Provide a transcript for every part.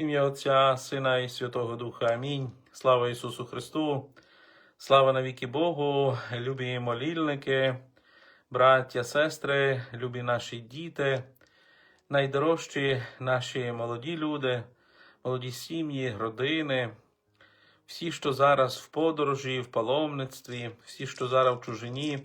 Ім'я Отця, Сина і Святого Духа. Амінь. Слава Ісусу Христу, слава навіки Богу, любі молільники, браття, сестри, любі наші діти, найдорожчі наші молоді люди, молоді сім'ї, родини, всі, що зараз в подорожі, в паломництві, всі, що зараз в чужині,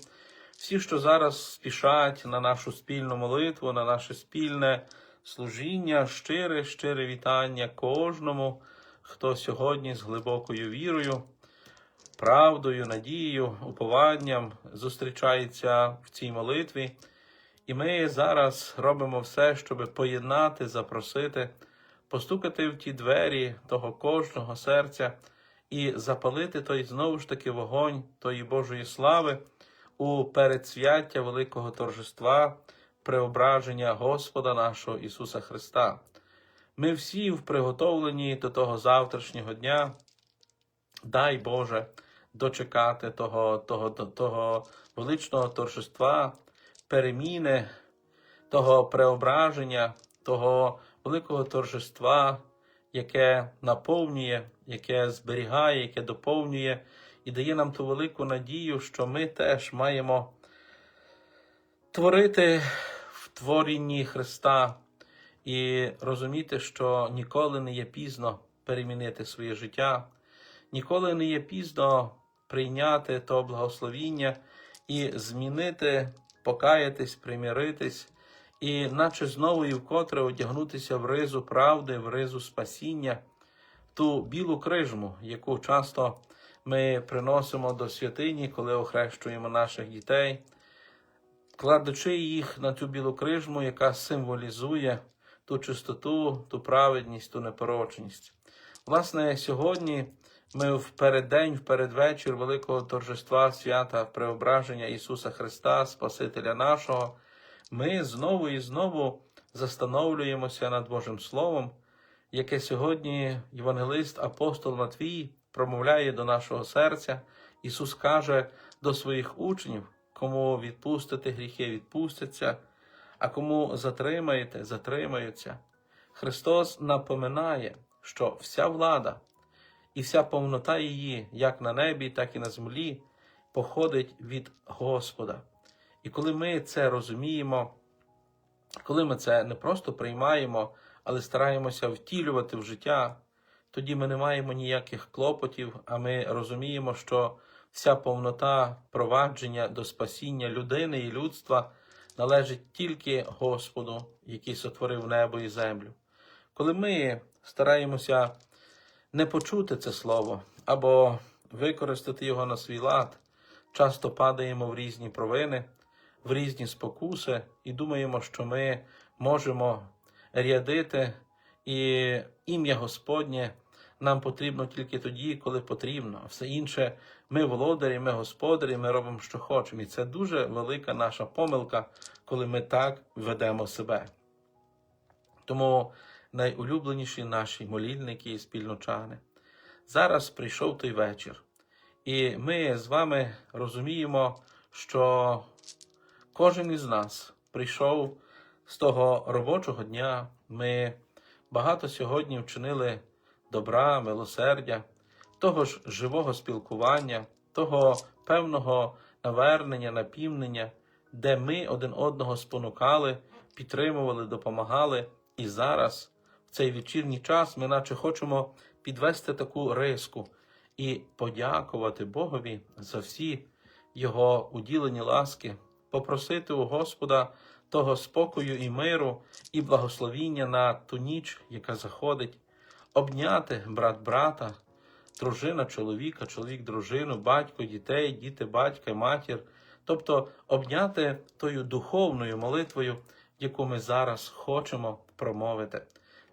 всі, що зараз спішать на нашу спільну молитву, на наше спільне служіння, щире, щире вітання кожному, хто сьогодні з глибокою вірою, правдою, надією, упованням зустрічається в цій молитві. І ми зараз робимо все, щоб поєднати, запросити, постукати в ті двері того кожного серця і запалити той знову ж таки вогонь тої Божої слави у передсвяття великого торжества, преображення Господа нашого Ісуса Христа. Ми всі в приготовленні до того завтрашнього дня. Дай Боже дочекати того, того, того, величного торжества, переміни, того преображення, того великого торжества, яке наповнює, яке зберігає, яке доповнює і дає нам ту велику надію, що ми теж маємо творити творінні Христа. І розуміти, що ніколи не є пізно перемінити своє життя, ніколи не є пізно прийняти то благословіння і змінити, покаятись, примиритись, і наче знову і вкотре одягнутися в ризу правди, в ризу спасіння, ту білу крижму, яку часто ми приносимо до святині, коли охрещуємо наших дітей, кладучи їх на цю білу крижму, яка символізує ту чистоту, ту праведність, ту непорочність. Власне, сьогодні ми в переддень, в передвечір великого торжества свята Преображення Ісуса Христа, Спасителя нашого, ми знову і знову застановлюємося над Божим Словом, яке сьогодні євангелист апостол Матвій промовляє до нашого серця. Ісус каже до своїх учнів, кому відпустите гріхи, відпустяться, а кому затримаєте, затримаються. Христос напоминає, що вся влада і вся повнота її, як на небі, так і на землі, походить від Господа. І коли ми це розуміємо, коли ми це не просто приймаємо, але стараємося втілювати в життя, тоді ми не маємо ніяких клопотів, а ми розуміємо, що вся повнота провадження до спасіння людини і людства належить тільки Господу, який сотворив небо і землю. Коли ми стараємося не почути це слово або використати його на свій лад, часто падаємо в різні провини, в різні спокуси і думаємо, що ми можемо рядити, і ім'я Господнє нам потрібно тільки тоді, коли потрібно. Все інше ми володарі, ми господарі, ми робимо, що хочемо. І це дуже велика наша помилка, коли ми так ведемо себе. Тому найулюбленіші наші молільники і спільночани. Зараз прийшов той вечір, і ми з вами розуміємо, що кожен із нас прийшов з того робочого дня. Ми багато сьогодні вчинили добра, милосердя, того ж живого спілкування, того певного навернення, напівнення, де ми один одного спонукали, підтримували, допомагали. І зараз, в цей вечірній час, ми наче хочемо підвести таку риску і подякувати Богові за всі Його уділені ласки, попросити у Господа того спокою і миру, і благословіння на ту ніч, яка заходить, обняти брат брата, дружина чоловіка, чоловік дружину, батько дітей, діти, батька, матір, тобто обняти тою духовною молитвою, яку ми зараз хочемо промовити.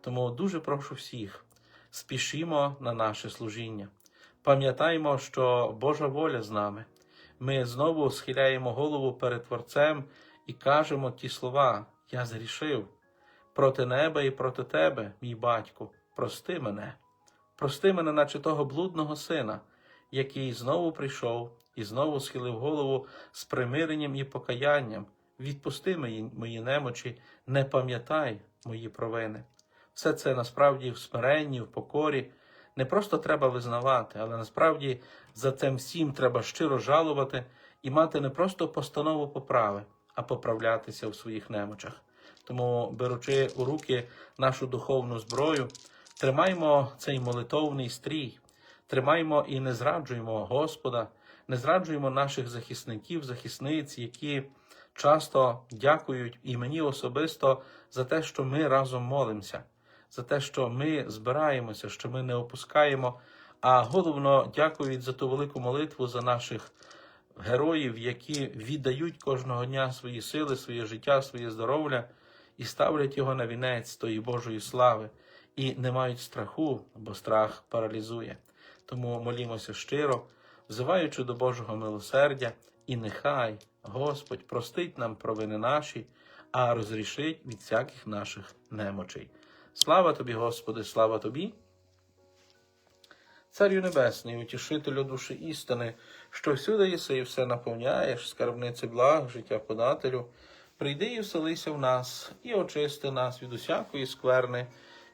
Тому дуже прошу всіх, спішімо на наше служіння. Пам'ятаймо, що Божа воля з нами. Ми знову схиляємо голову перед Творцем і кажемо ті слова: Я зрішив проти неба і проти тебе, мій батьку, прости мене, прости мене, наче того блудного сина, який знову прийшов і знову схилив голову з примиренням і покаянням. Відпусти мої, мої немочі, не пам'ятай мої провини. Все це насправді в смиренні, в покорі. Не просто треба визнавати, але насправді за цим всім треба щиро жалувати і мати не просто постанову поправи, а поправлятися в своїх немочах. Тому, беручи у руки нашу духовну зброю, тримаймо цей молитовний стрій, тримаймо і не зраджуємо Господа, не зраджуємо наших захисників, захисниць, які часто дякують і мені особисто за те, що ми разом молимося, за те, що ми збираємося, що ми не опускаємо. А головно дякують за ту велику молитву за наших героїв, які віддають кожного дня свої сили, своє життя, своє здоров'я і ставлять його на вінець тої Божої слави, і не мають страху, бо страх паралізує. Тому молімося щиро, взиваючи до Божого милосердя, і нехай Господь простить нам провини наші, а розрішить від всяких наших немочей. Слава тобі, Господи, слава тобі! Царю Небесний, утішителю душі істини, що всюди єси і все наповняєш, скарбниці благ, життя подателю, прийди і вселися в нас, і очисти нас від усякої скверни,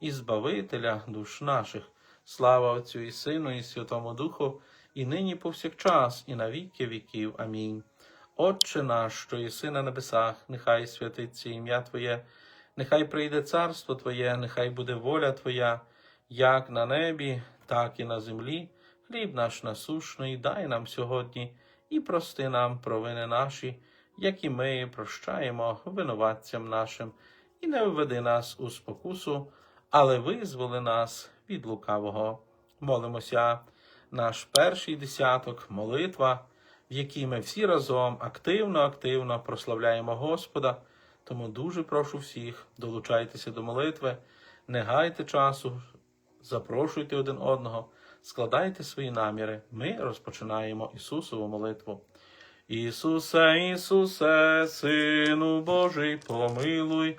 і Збавителя душ наших. Слава Отцю і Сину, і Святому Духу, і нині повсякчас, і на віки віків. Амінь. Отче наш, що єси на небесах, нехай святиться ім'я Твоє, нехай прийде царство Твоє, нехай буде воля Твоя, як на небі, так і на землі. Хліб наш насушний, дай нам сьогодні і прости нам провини наші, як і ми прощаємо винуватцям нашим, і не введи нас у спокусу, але визволи нас від лукавого. Молимося, наш перший десяток, молитва, в якій ми всі разом активно-активно прославляємо Господа. Тому дуже прошу всіх, долучайтеся до молитви, не гайте часу, запрошуйте один одного, складайте свої наміри. Ми розпочинаємо Ісусову молитву. Ісусе, Ісусе, Сину Божий, помилуй,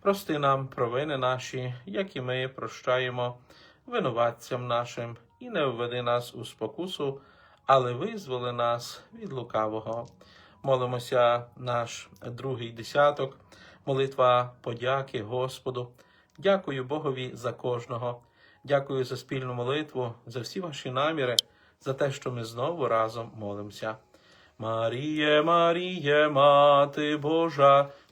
Прости нам провини наші, як і ми прощаємо винуватцям нашим, і не введи нас у спокусу, але визволи нас від лукавого. Молимося наш другий десяток, молитва подяки Господу. Дякую Богові за кожного. Дякую за спільну молитву, за всі ваші наміри, за те, що ми знову разом молимося. Маріє, Маріє, Мати Божа,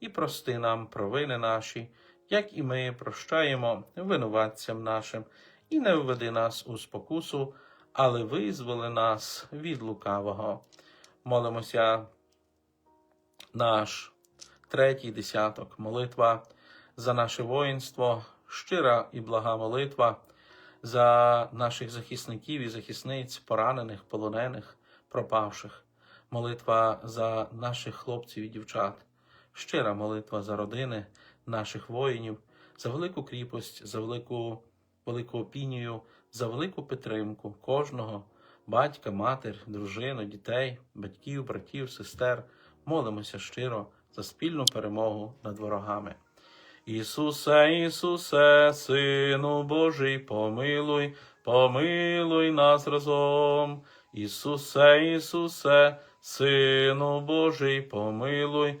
і прости нам провини наші, як і ми прощаємо винуватцям нашим, і не введи нас у спокусу, але визволи нас від лукавого. Молимося. Наш третій десяток, молитва за наше воїнство, щира і блага молитва за наших захисників і захисниць, поранених, полонених, пропавших, молитва за наших хлопців і дівчат, щира молитва за родини наших воїнів, за велику кріпость, за велику, велику опінію, за велику підтримку кожного батька, матір, дружину, дітей, батьків, братів, сестер. Молимося щиро за спільну перемогу над ворогами. Ісусе, Ісусе, Сину Божий, помилуй, помилуй нас разом. Ісусе, Ісусе, Сину Божий, помилуй,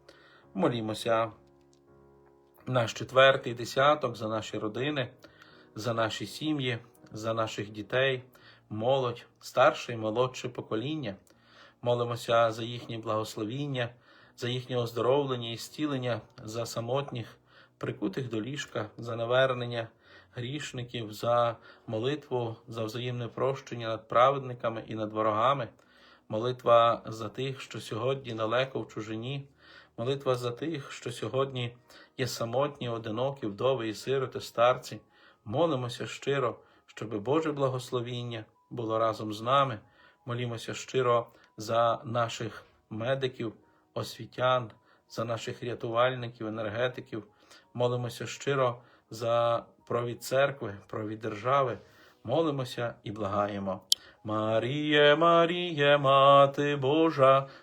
Молімося наш четвертий десяток за наші родини, за наші сім'ї, за наших дітей, молодь, старше і молодше покоління. Молимося за їхнє благословіння, за їхнє оздоровлення і зцілення, за самотніх, прикутих до ліжка, за навернення грішників, за молитву, за взаємне прощення над праведниками і над ворогами, молитва за тих, що сьогодні далеко в чужині, молитва за тих, що сьогодні є самотні, одинокі, вдови і сироти, старці. Молимося щиро, щоби Боже благословіння було разом з нами. Молімося щиро за наших медиків, освітян, за наших рятувальників, енергетиків. Молимося щиро за провід церкви, провід держави. Молимося і благаємо. Маріє, Маріє, Мати Божа,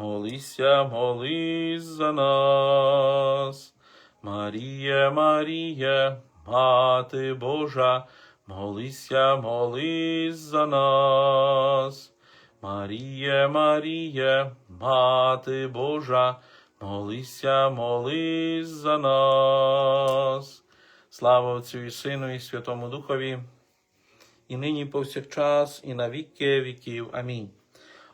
молися, молись за нас. Маріє, Маріє, Мати Божа, молися, молись за нас. Маріє, Маріє, Мати Божа, молися, молись за нас. Слава Отцю і Сину, і Святому Духові, і нині повсякчас, і на віки віків. Амінь.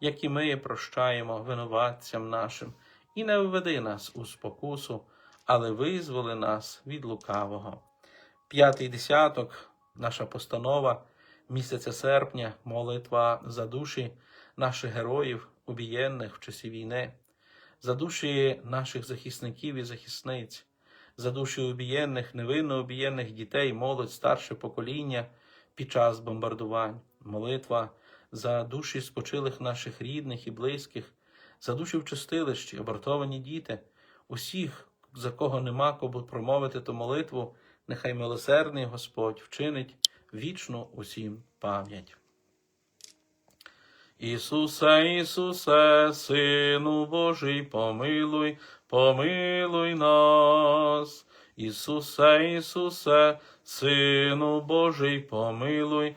які ми прощаємо винуватцям нашим, і не введи нас у спокусу, але визволи нас від лукавого. П'ятий десяток, наша постанова місяця серпня молитва за душі наших героїв, убієнних в часі війни, за душі наших захисників і захисниць, за душі убієнних, невинно убієнних дітей, молодь, старше покоління під час бомбардувань, молитва за душі спочилих наших рідних і близьких, за душі в чистилищі, абортовані діти, усіх, за кого нема кому промовити ту молитву, нехай милосердний Господь вчинить вічну усім пам'ять. Ісусе, Ісусе, Сину Божий, помилуй, помилуй нас. Ісусе, Ісусе, Сину Божий, помилуй,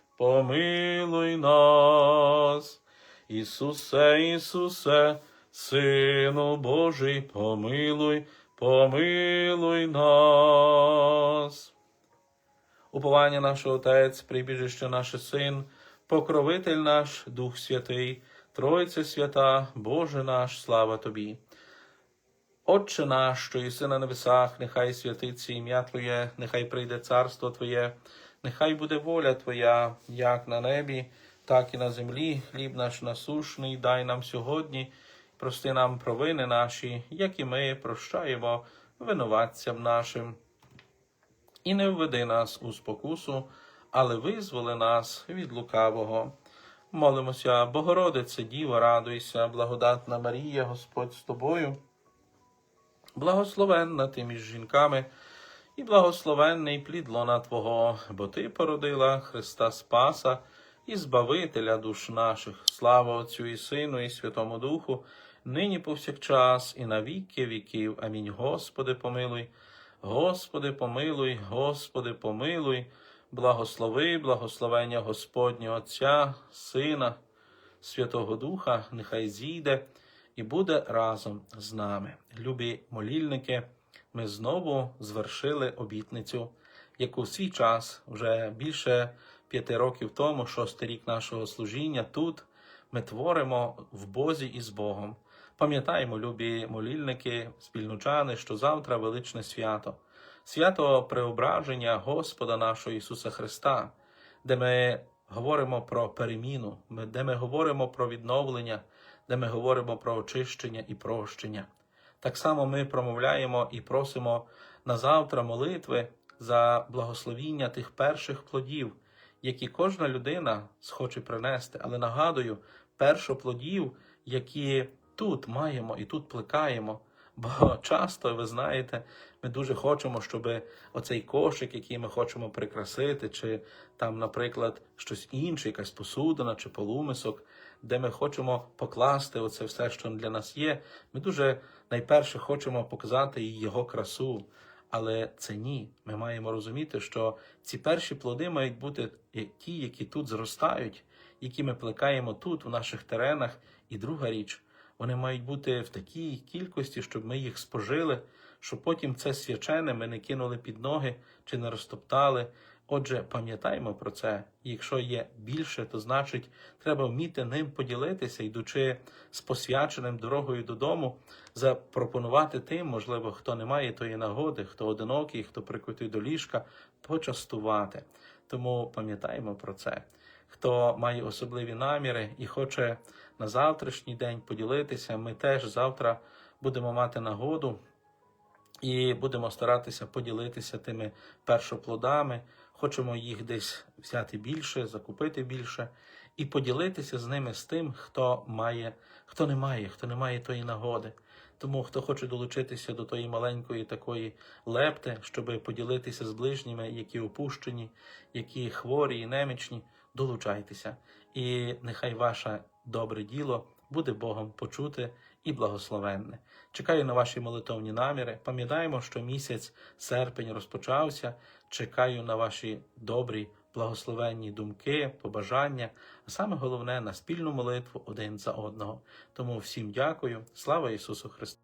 помилуй нас. Ісусе, Ісусе, Сину Божий, помилуй, помилуй нас. Уповання наш Отець, прибіжище наш Син, покровитель наш, Дух Святий, Тройце свята, Боже наш, слава Тобі. Отче наш, що єси на небесах, нехай святиться ім'я Твоє, нехай прийде царство Твоє, нехай буде воля Твоя, як на небі, так і на землі. Хліб наш насушний, дай нам сьогодні, прости нам провини наші, як і ми прощаємо винуватцям нашим. І не введи нас у спокусу, але визволи нас від лукавого. Молимося, Богородице, Діво, радуйся, благодатна Марія, Господь з тобою. Благословенна ти між жінками, і благословенний плід лона Твого, бо Ти породила Христа Спаса і Збавителя душ наших. Слава Отцю і Сину, і Святому Духу, нині повсякчас, і на віки віків. Амінь. Господи, помилуй, Господи, помилуй, Господи, помилуй, благослови, благословення Господнього Отця, Сина, Святого Духа, нехай зійде і буде разом з нами. Любі молільники, ми знову звершили обітницю, яку в свій час, вже більше п'яти років тому, шостий рік нашого служіння, тут ми творимо в Бозі і з Богом. Пам'ятаємо, любі молільники, спільночани, що завтра величне свято, свято преображення Господа нашого Ісуса Христа, де ми говоримо про переміну, де ми говоримо про відновлення, де ми говоримо про очищення і прощення. Так само ми промовляємо і просимо на завтра молитви за благословіння тих перших плодів, які кожна людина схоче принести. Але нагадую, першоплодів, які тут маємо і тут плекаємо. Бо часто, ви знаєте, ми дуже хочемо, щоб оцей кошик, який ми хочемо прикрасити, чи там, наприклад, щось інше, якась посудина чи полумисок, де ми хочемо покласти оце все, що для нас є. Ми дуже найперше хочемо показати його красу. Але це ні. Ми маємо розуміти, що ці перші плоди мають бути ті, які тут зростають, які ми плекаємо тут, у наших теренах. І друга річ, вони мають бути в такій кількості, щоб ми їх спожили, щоб потім це свячене ми не кинули під ноги чи не розтоптали. Отже, пам'ятаємо про це. Якщо є більше, то значить треба вміти ним поділитися, йдучи з посвяченим дорогою додому, запропонувати тим, можливо, хто не має тої нагоди, хто одинокий, хто прикутий до ліжка, почастувати. Тому пам'ятаємо про це. Хто має особливі наміри і хоче на завтрашній день поділитися, ми теж завтра будемо мати нагоду і будемо старатися поділитися тими першоплодами. Хочемо їх десь взяти більше, закупити більше і поділитися з ними з тим, хто має, хто не має, хто не має тої нагоди. Тому хто хоче долучитися до тої маленької такої лепти, щоб поділитися з ближніми, які опущені, які хворі і немічні, долучайтеся. І нехай ваше добре діло буде Богом почуте і благословенне. Чекаю на ваші молитовні наміри. Пам'ятаємо, що місяць серпень розпочався. Чекаю на ваші добрі, благословенні думки, побажання, а саме головне на спільну молитву один за одного. Тому всім дякую. Слава Ісусу Христу!